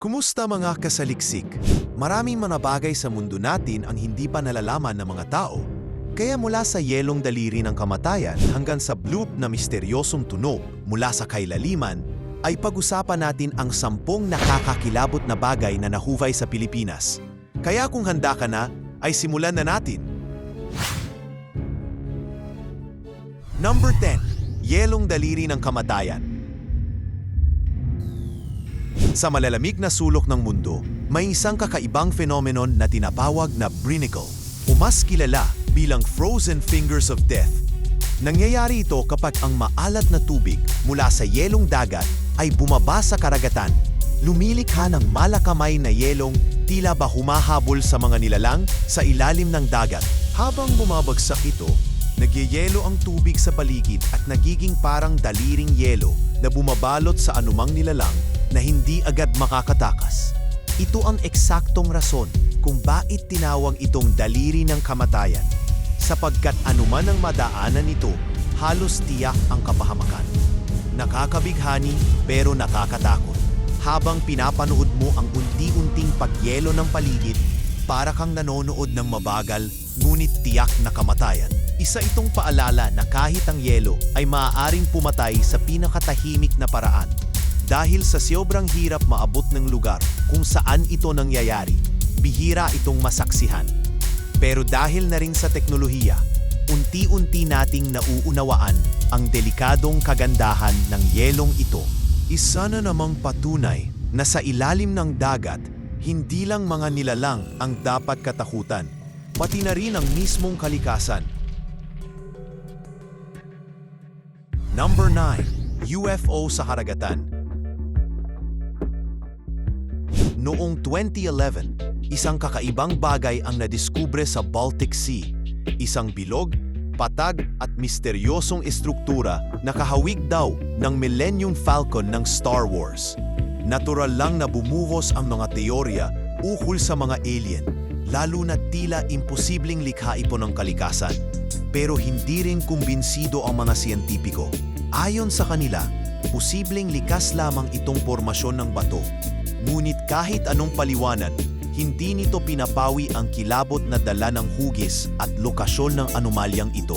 Kumusta mga kasaliksik? Maraming mga bagay sa mundo natin ang hindi pa nalalaman ng mga tao. Kaya mula sa yelong daliri ng kamatayan hanggang sa bloop na misteryosong tunog mula sa kailaliman, ay pag-usapan natin ang sampung nakakakilabot na bagay na nahuhukay sa Pilipinas. Kaya kung handa ka na, ay simulan na natin. Number 10. Yelong daliri ng kamatayan. Sa malalamig na sulok ng mundo, may isang kakaibang phenomenon na tinatawag na Brinicle o mas kilala bilang Frozen Fingers of Death. Nangyayari ito kapag ang maalat na tubig mula sa yelong dagat ay bumaba sa karagatan. Lumilikha ng malakamay na yelong tila ba humahabol sa mga nilalang sa ilalim ng dagat. Habang bumabagsak ito, Nagyayelo ang tubig sa paligid at nagiging parang daliring yelo na bumabalot sa anumang nilalang na hindi agad makakatakas. Ito ang eksaktong rason kung bakit tinawag itong daliri ng kamatayan. Sapagkat anuman ang madaanan nito, halos tiyak ang kapahamakan. Nakakabighani pero nakakatakot. Habang pinapanood mo ang unti-unting pagyelo ng paligid, para kang nanonood ng mabagal ngunit tiyak na kamatayan. Isa itong paalala na kahit ang yelo ay maaaring pumatay sa pinakatahimik na paraan. Dahil sa sobrang hirap maabot ng lugar kung saan ito nangyayari, bihira itong masaksihan. Pero dahil na rin sa teknolohiya, unti-unti nating nauunawaan ang delikadong kagandahan ng yelong ito. Isa na namang patunay na sa ilalim ng dagat, hindi lang mga nilalang ang dapat katakutan, pati na rin ang mismong kalikasan. Number 9. UFO sa karagatan. Noong 2011, isang kakaibang bagay ang nadiskubre sa Baltic Sea. Isang bilog, patag at misteryosong estruktura na kahawig daw ng Millennium Falcon ng Star Wars. Natural lang na bumuhos ang mga teorya ukol sa mga alien, lalo na tila imposibleng likha ito ng kalikasan. Pero hindi rin kumbinsido ang mga siyentipiko. Ayon sa kanila, posibleng likas lamang itong formasyon ng bato. Ngunit kahit anong paliwanag, hindi nito pinapawi ang kilabot na dala ng hugis at lokasyon ng anomalyang ito.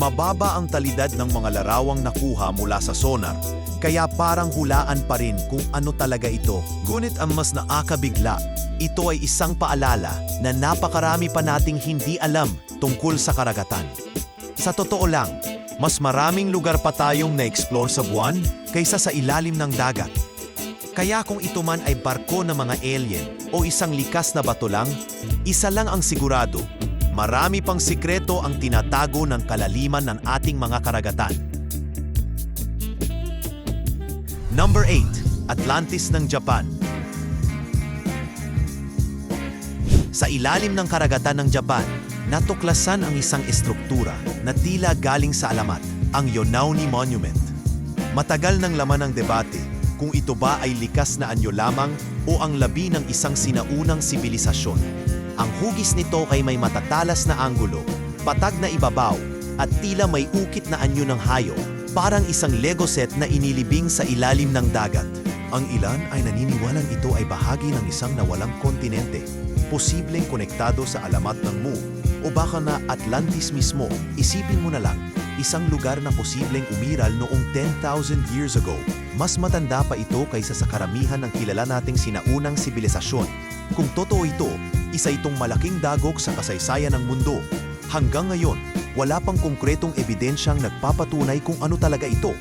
Mababa ang talidad ng mga larawang nakuha mula sa sonar, kaya parang hulaan pa rin kung ano talaga ito. Ngunit ang mas nakakabigla, ito ay isang paalala na napakarami pa nating hindi alam tungkol sa karagatan. Sa totoo lang, mas maraming lugar pa tayong na-explore sa buwan kaysa sa ilalim ng dagat. Kaya kung ito man ay barko ng mga alien o isang likas na bato lang, isa lang ang sigurado, marami pang sikreto ang tinatago ng kalaliman ng ating mga karagatan. Number 8. Atlantis ng Japan Sa ilalim ng karagatan ng Japan, natuklasan ang isang estruktura na tila galing sa alamat, ang Yonauni Monument. Matagal nang laman ang debate kung ito ba ay likas na anyo lamang o ang labi ng isang sinaunang sibilisasyon. Ang hugis nito ay may matatalas na anggulo, patag na ibabaw, at tila may ukit na anyo ng hayo, parang isang Lego set na inilibing sa ilalim ng dagat. Ang ilan ay naniniwalang ito ay bahagi ng isang nawalang kontinente, posibleng konektado sa alamat ng Mu, o baka na Atlantis mismo, isipin mo na lang, isang lugar na posibleng umiral noong 10,000 years ago. Mas matanda pa ito kaysa sa karamihan ng kilala nating sinaunang sibilisasyon. Kung totoo ito, isa itong malaking dagok sa kasaysayan ng mundo. Hanggang ngayon, wala pang konkretong ebidensyang nagpapatunay kung ano talaga ito.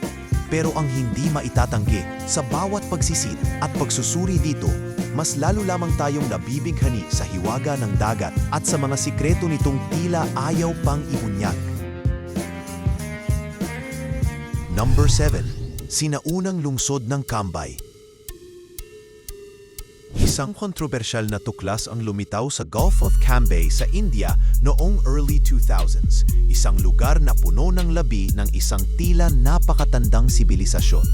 Pero ang hindi maitatanggi, sa bawat pagsisid at pagsusuri dito, mas lalo lamang tayong nabibighani sa hiwaga ng dagat at sa mga sikreto nitong tila ayaw pang ibunyag. Number 7. Sinaunang lungsod ng Kambay Isang kontrobersyal na tuklas ang lumitaw sa Gulf of Cambay sa India noong early 2000s, isang lugar na puno ng labi ng isang tila napakatandang sibilisasyon.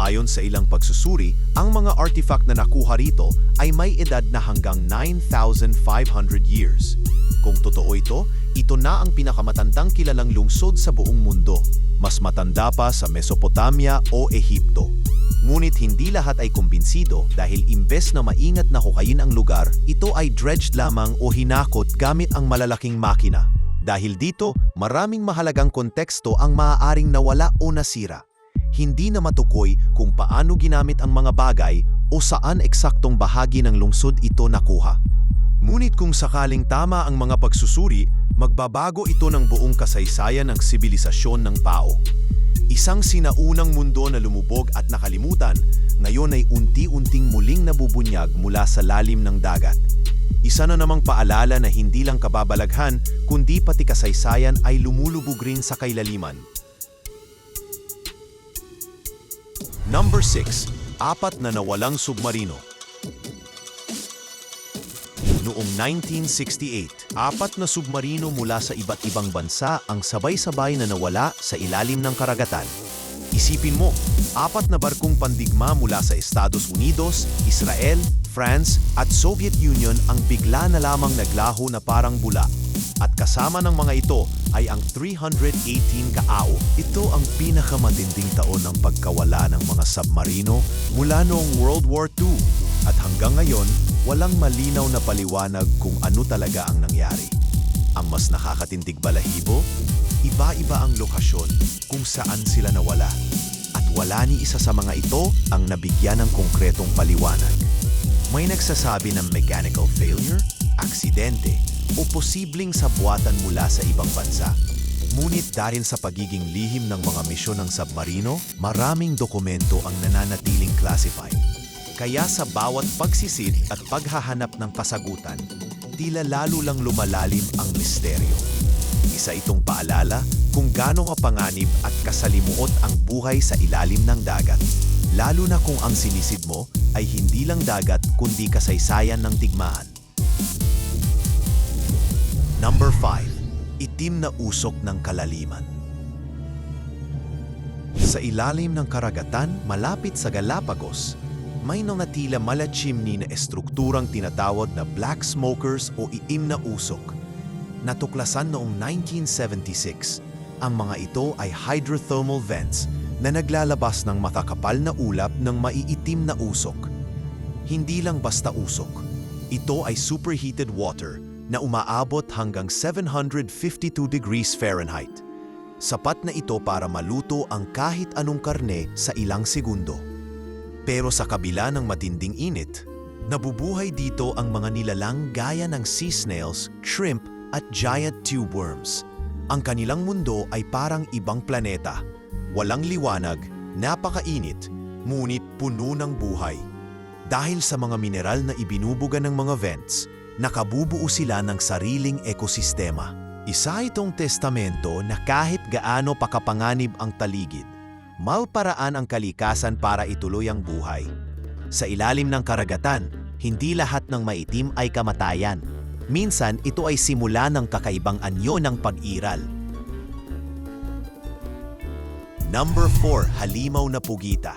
Ayon sa ilang pagsusuri, ang mga artifact na nakuha rito ay may edad na hanggang 9,500 years. Kung totoo ito, ito na ang pinakamatandang kilalang lungsod sa buong mundo, mas matanda pa sa Mesopotamia o Ehipto. Ngunit hindi lahat ay kumbinsido dahil imbes na maingat na hukayin ang lugar, ito ay dredged lamang o hinakot gamit ang malalaking makina. Dahil dito, maraming mahalagang konteksto ang maaaring nawala o nasira. Hindi na matukoy kung paano ginamit ang mga bagay o saan eksaktong bahagi ng lungsod ito nakuha. Ngunit kung sakaling tama ang mga pagsusuri, magbabago ito ng buong kasaysayan ng sibilisasyon ng tao. Isang sinaunang mundo na lumubog at nakalimutan, ngayon ay unti-unting muling nabubunyag mula sa lalim ng dagat. Isa na namang paalala na hindi lang kababalaghan, kundi pati kasaysayan ay lumulubog rin sa kailaliman. Number 6. Apat na nawalang submarino. Noong 1968, apat na submarino mula sa iba't ibang bansa ang sabay-sabay na nawala sa ilalim ng karagatan. Isipin mo, apat na barkong pandigma mula sa Estados Unidos, Israel, France at Soviet Union ang bigla na lamang naglaho na parang bula. At kasama ng mga ito ay ang 318 kaao. Ito ang pinakamatinding taon ng pagkawala ng mga submarino mula noong World War II. At hanggang ngayon, walang malinaw na paliwanag kung ano talaga ang nangyari. Ang mas nakakatindig balahibo, iba-iba ang lokasyon kung saan sila nawala. At wala ni isa sa mga ito ang nabigyan ng konkretong paliwanag. May nagsasabi ng mechanical failure, aksidente, o posibleng sabuatan mula sa ibang bansa. Ngunit dahil sa pagiging lihim ng mga misyon ng submarino, maraming dokumento ang nananatiling classified. Kaya sa bawat pagsisid at paghahanap ng kasagutan, tila lalo lang lumalalim ang misteryo. Isa itong paalala kung gaano kapanganib at kasalimuot ang buhay sa ilalim ng dagat. Lalo na kung ang sinisid mo ay hindi lang dagat kundi kasaysayan ng digmaan. Number 5. Itim na usok ng kalaliman. Sa ilalim ng karagatan malapit sa Galapagos, may nanatila malachimni na estrukturang tinatawag na black smokers o iim na usok. Natuklasan noong 1976, ang mga ito ay hydrothermal vents na naglalabas ng makakapal na ulap ng maiitim na usok. Hindi lang basta usok. Ito ay superheated water na umaabot hanggang 752 degrees Fahrenheit. Sapat na ito para maluto ang kahit anong karne sa ilang segundo. Pero sa kabila ng matinding init, nabubuhay dito ang mga nilalang gaya ng sea snails, shrimp at giant tube worms. Ang kanilang mundo ay parang ibang planeta. Walang liwanag, napakainit, ngunit puno ng buhay. Dahil sa mga mineral na ibinubuga ng mga vents, nakabubuo sila ng sariling ekosistema. Isa itong testamento na kahit gaano pakapanganib ang taligid, malparaan ang kalikasan para ituloy ang buhay. Sa ilalim ng karagatan, hindi lahat ng maitim ay kamatayan. Minsan, ito ay simula ng kakaibang anyo ng pag-iral. Number 4, halimaw na pugita.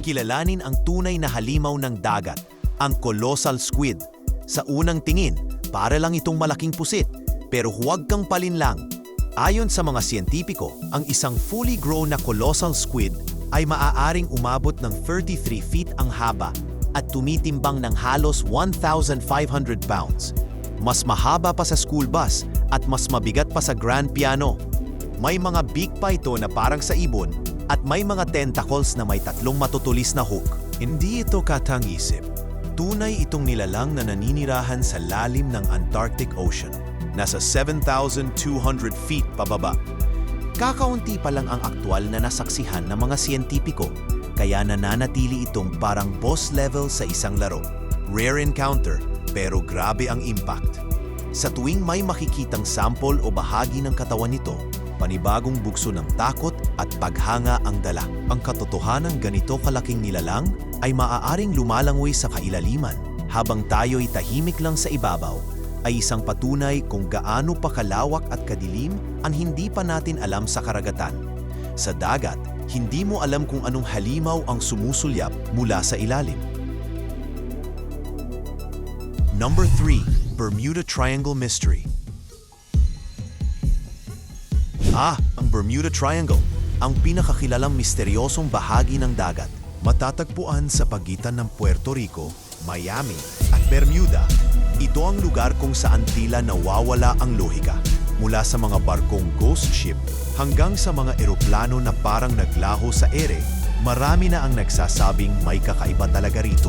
Kilalanin ang tunay na halimaw ng dagat, ang colossal squid. Sa unang tingin, para lang itong malaking pusit, pero huwag kang palinlang. Ayon sa mga siyentipiko, ang isang fully grown na colossal squid ay maaaring umabot ng 33 feet ang haba at tumitimbang ng halos 1,500 pounds. Mas mahaba pa sa school bus at mas mabigat pa sa grand piano. May mga beak pa na parang sa ibon at may mga tentacles na may tatlong matutulis na hook. Hindi ito katang-isip. Tunay itong nilalang na naninirahan sa lalim ng Antarctic Ocean. Nasa 7,200 feet pababa. Kakaunti pa lang ang aktwal na nasaksihan ng mga siyentipiko, kaya nananatili itong parang boss level sa isang laro. Rare encounter, pero grabe ang impact. Sa tuwing may makikitang sample o bahagi ng katawan nito, panibagong bugso ng takot at paghanga ang dala. Ang katotohanan ganito kalaking nilalang ay maaaring lumalangoy sa kailaliman habang tayo'y tahimik lang sa ibabaw ay isang patunay kung gaano pa kalawak at kadilim ang hindi pa natin alam sa karagatan. Sa dagat, hindi mo alam kung anong halimaw ang sumusulyap mula sa ilalim. Number 3, Bermuda Triangle Mystery. Ah, ang Bermuda Triangle, ang pinakakilalang misteryosong bahagi ng dagat. Matatagpuan sa pagitan ng Puerto Rico, Miami at Bermuda. Ito ang lugar kung saan tila nawawala ang lohika. Mula sa mga barkong ghost ship hanggang sa mga eroplano na parang naglaho sa ere, marami na ang nagsasabing may kakaiba talaga rito.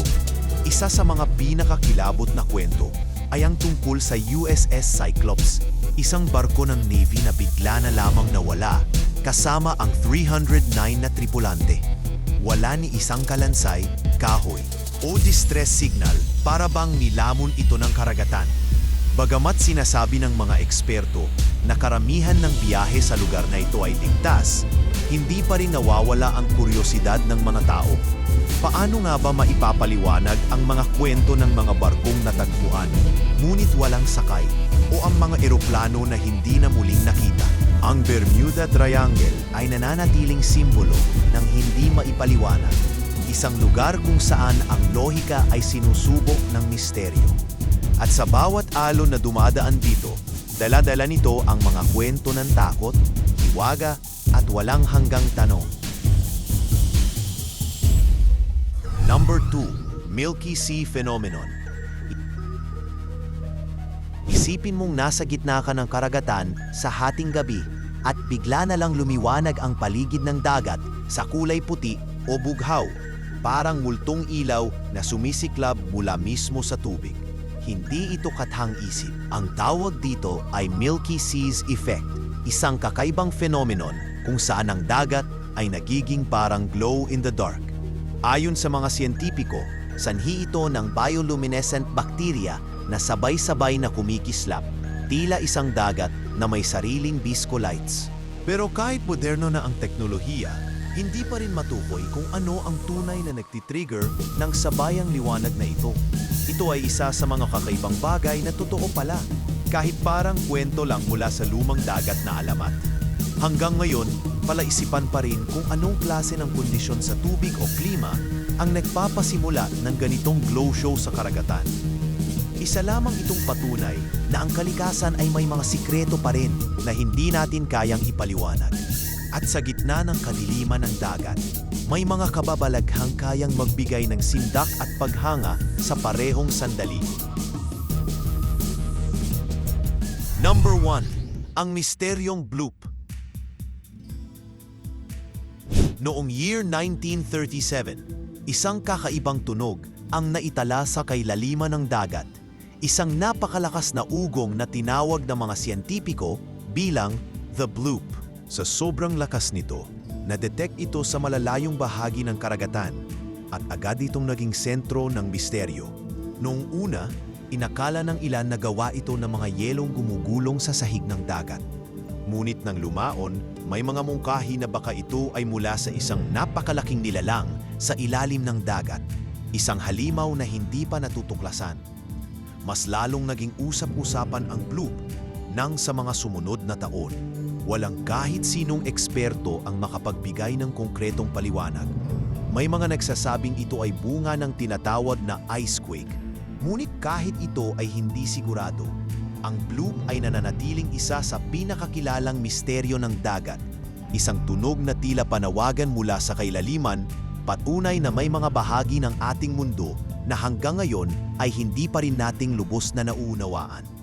Isa sa mga pinakakilabot na kwento ay ang tungkol sa USS Cyclops, isang barko ng Navy na bigla na lamang nawala kasama ang 309 na tripulante. Wala ni isang kalansay, kahoy o distress signal para bang nilamon ito ng karagatan. Bagamat sinasabi ng mga eksperto na karamihan ng biyahe sa lugar na ito ay ligtas, hindi pa rin nawawala ang kuryosidad ng mga tao. Paano nga ba maipapaliwanag ang mga kwento ng mga barkong natagpuan, ngunit walang sakay, o ang mga eroplano na hindi na muling nakita? Ang Bermuda Triangle ay nananatiling simbolo ng hindi maipaliwanag, isang lugar kung saan ang lohika ay sinusubok ng misteryo. At sa bawat alon na dumadaan dito, dala-dala nito ang mga kwento ng takot, hiwaga, at walang hanggang tanong. Number 2, Milky Sea Phenomenon. Isipin mong nasa gitna ka ng karagatan sa hating gabi at bigla na lang lumiwanag ang paligid ng dagat sa kulay puti o bughaw, parang multong ilaw na sumisiklab mula mismo sa tubig. Hindi ito kathang isip. Ang tawag dito ay Milky Seas Effect, isang kakaibang phenomenon kung saan ang dagat ay nagiging parang glow in the dark. Ayon sa mga siyentipiko, sanhi ito ng bioluminescent bacteria na sabay-sabay na kumikislap, tila isang dagat na may sariling viscolites. Pero kahit moderno na ang teknolohiya, hindi pa rin matukoy kung ano ang tunay na nagtitrigger ng sabayang liwanag na ito. Ito ay isa sa mga kakaibang bagay na totoo pala, kahit parang kwento lang mula sa lumang dagat na alamat. Hanggang ngayon, palaisipan pa rin kung anong klase ng kondisyon sa tubig o klima ang nagpapasimula ng ganitong glow show sa karagatan. Isa lamang itong patunay na ang kalikasan ay may mga sikreto pa rin na hindi natin kayang ipaliwanag. At sa gitna ng kadiliman ng dagat, may mga kababalaghang kayang magbigay ng sindak at paghanga sa parehong sandali. Number 1. Ang misteryong bloop. Noong year 1937, isang kakaibang tunog ang naitala sa kailaliman ng dagat. Isang napakalakas na ugong na tinawag ng mga siyentipiko bilang the bloop. Sa sobrang lakas nito, na-detect ito sa malalayong bahagi ng karagatan at agad itong naging sentro ng misteryo. Noong una, inakala ng ilan na gawa ito ng mga yelong gumugulong sa sahig ng dagat. Ngunit nang lumaon, may mga mungkahi na baka ito ay mula sa isang napakalaking nilalang sa ilalim ng dagat, isang halimaw na hindi pa natutuklasan. Mas lalong naging usap-usapan ang bloop nang sa mga sumunod na taon. Walang kahit sinong eksperto ang makapagbigay ng konkretong paliwanag. May mga nagsasabing ito ay bunga ng tinatawag na icequake. Ngunit kahit ito ay hindi sigurado, ang bloop ay nananatiling isa sa pinakakilalang misteryo ng dagat. Isang tunog na tila panawagan mula sa kailaliman, patunay na may mga bahagi ng ating mundo na hanggang ngayon ay hindi pa rin nating lubos na nauunawaan.